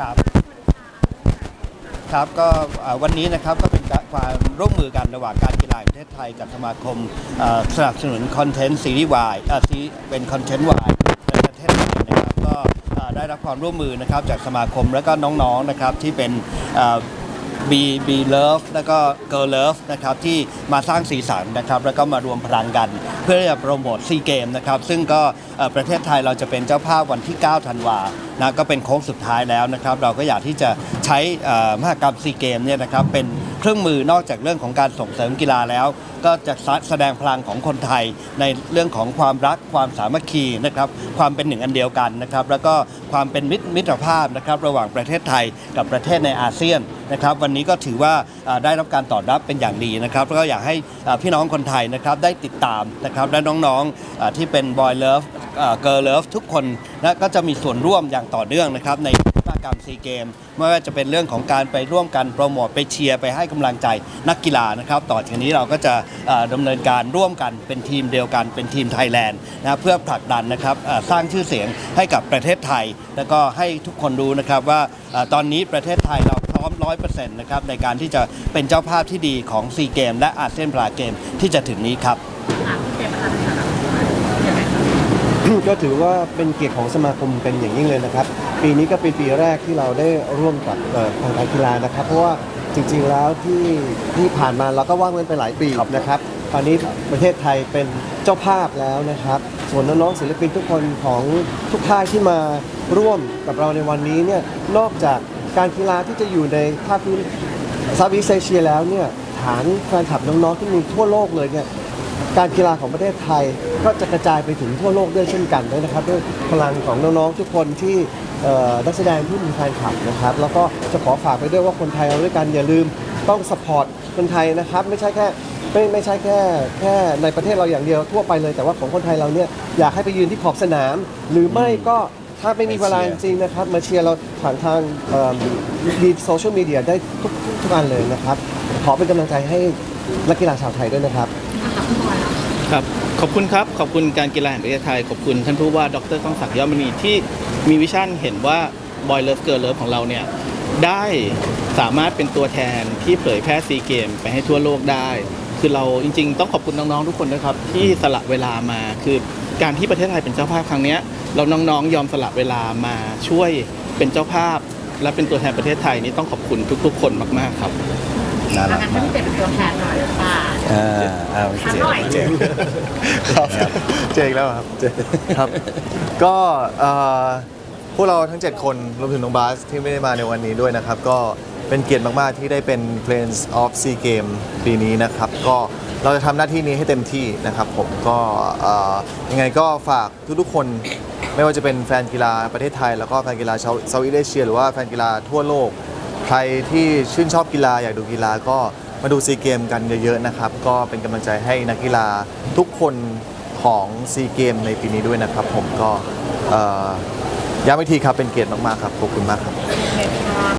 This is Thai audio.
ครับครับก็วันนี้นะครับก็เป็นความร่วมมือกันระหว่างการกีฬาแห่งประเทศไทยกับสมาคมสนับสนุนคอนเทนต์ซีรีส์วายเป็นคอนเทนต์วายในประเทศไทยนะครับก็ได้รับความร่วมมือนะครับจากสมาคมและก็น้องๆนะครับที่เป็น บีบีเลิฟแล้วก็เกิร์ลเลิฟนะครับที่มาสร้างสีสันนะครับแล้วก็มารวมพลังกัน เพื่อที่จะโปรโมทซีเกมนะครับซึ่งก็ประเทศไทยเราจะเป็นเจ้าภาพวันที่ 9 ธันวานะก็เป็นโค้งสุดท้ายแล้วนะครับเราก็อยากที่จะใช้มหกรรมซีเกมเนี่ยนะครับเป็น เครื่องมือนอกจากเรื่องของการส่งเสริมกีฬาแล้ว ก็จะแสดงพลังของคนไทยในเรื่องของความรักความสามัคคีนะครับความเป็นหนึ่งอันเดียวกันนะครับแล้วก็ความเป็นมิตรมิตรภาพนะครับระหว่างประเทศไทยกับประเทศในอาเซียนนะครับวันนี้ก็ถือว่าได้รับการตอบรับเป็นอย่างดีนะครับแล้วก็อยากให้พี่น้องคนไทยนะครับได้ติดตามนะครับและน้องๆที่เป็นบอยเลิฟเกิร์ลเลิฟทุกคนนะก็จะมีส่วนร่วมอย่างต่อเนื่องนะครับใน กรรมซีเกมไม่ว่าจะเป็นเรื่องของการไปร่วมกันโปรโมทไปเชียร์ไปให้กำลังใจนักกีฬานะครับ ต่อจากนี้เราก็จะเอ่อดำเนินการร่วมกันเป็นทีมเดียวกันเป็นทีมไทยแลนด์นะเพื่อผลักดันนะครับสร้างชื่อเสียงให้กับประเทศไทย แล้วก็ให้ทุกคนรู้นะครับว่าอตอนนี้ประเทศไทยเราพร้อม 100%นะครับในการที่จะเป็นเจ้าภาพที่ดีของซีเกมและอาเซียนพาราเกมที่จะถึงนี้ครับ ก็ถือว่าเป็นเกียรติของสมาคมเป็นอย่างยิ่งเลยนะครับ ปีนี้ก็เป็นปีแรกที่เราได้ร่วมกับเอ่อทางการกีฬานะครับ เพราะว่าจริงๆแล้วที่ที่ผ่านมาเราก็ว่างเว้นไปหลายปีนะครับตอนนี้ประเทศไทยเป็นเจ้าภาพแล้วนะครับ ส่วนน้องๆศิลปินทุกคนของทุกค่ายที่มาร่วมกับเราในวันนี้เนี่ยนอกจากการกีฬาที่จะอยู่ในภาคพื้นซา t ์ e ี s t เอเชียแล้วเนี่ยฐานแฟนคลับน้องๆที่มีทั่วโลกเลยเนี่ย การกีฬาของประเทศไทยก็จะกระจายไปถึงทั่วโลกด้วยเช่นกันนะครับด้วยพลังของน้องๆทุกคนที่เอ่อนักแสดงที่มีแฟนคลับนะครับแล้วก็จะขอฝากไปด้วยว่าคนไทยเราด้วยกันอย่าลืมต้องสปอร์ตคนไทยนะครับไม่ใช่แค่ไม่ไม่ใช่แค่แค่ในประเทศเราอย่างเดียวทั่วไปเลยแต่ว่าของคนไทยเราเนี่ยอยากให้ไปยืนที่ขอบสนาม หรือไม่ก็ถ้าไม่มีเวลาจริงๆนะครับ มาเชียร์เราผ่านทางดีโซเชียลมีเดียได้ทุกทุกอันเลยนะครับ ขอเป็นกำลังใจให้นักกีฬาชาวไทยด้วยนะครับ ครับขอบคุณครับ ขอบคุณการกีฬาแห่งประเทศไทย ขอบคุณท่านผู้ว่าดรก้องศักดิ์ยอดมณีที่มีวิชั่นเห็นว่าบอยเลิฟเกิร์ลเลิฟของเราเนี่ยได้สามารถเป็นตัวแทนที่เผยแพร่ซีเกมไปให้ทั่วโลกได้ คือเราจริง ๆ ต้องขอบคุณน้อง ๆ ทุกคนนะครับ ที่สละเวลามาคือการที่ประเทศไทยเป็นเจ้าภาพครั้งเนี้ยเราน้องๆ ยอมสละเวลามาช่วยเป็นเจ้าภาพ และเป็นตัวแทนประเทศไทยนี่ต้องขอบคุณทุก ๆ คนมาก ๆ ครับ น่ารักงั้นมาให้กพี่เป็ดเป็นตัวแทนหน่อยค่ะ อ่าเอาเจ๋งเจ๋งครับเจออีกแล้วเหรอครับ ครับ ก็เอ่อพวกเราทั้ง 7 คนรวมถึงน้องบาสที่ไม่ได้มาในวันนี้ด้วยนะครับ ก็เป็นเกียรติมาก ๆ ที่ได้เป็น Friends of Sea Game ปีนี้นะครับ ก็เราจะทำหน้าที่นี้ให้เต็มที่นะครับผมก็เอ่อยังไงก็ฝากทุก ๆ คน ไม่ว่าจะเป็นแฟนกีฬาประเทศไทย แล้วก็แฟนกีฬาชาวเซาท์อีสเอเชีย หรือว่าแฟนกีฬาทั่วโลกใค รที่ชื่นชอบกีฬาอยากดูกีฬาก็มาดูซีเกมกันเยอะๆนะครับ ก็เป็นกำลังใจให้นักกีฬาทุกคนของซีเกมในปีนี้ด้วยนะครับ ผมก็เอ่อย้ำอีกทีครับเป็นเกียรติมากๆครับขอบคุณมากครับ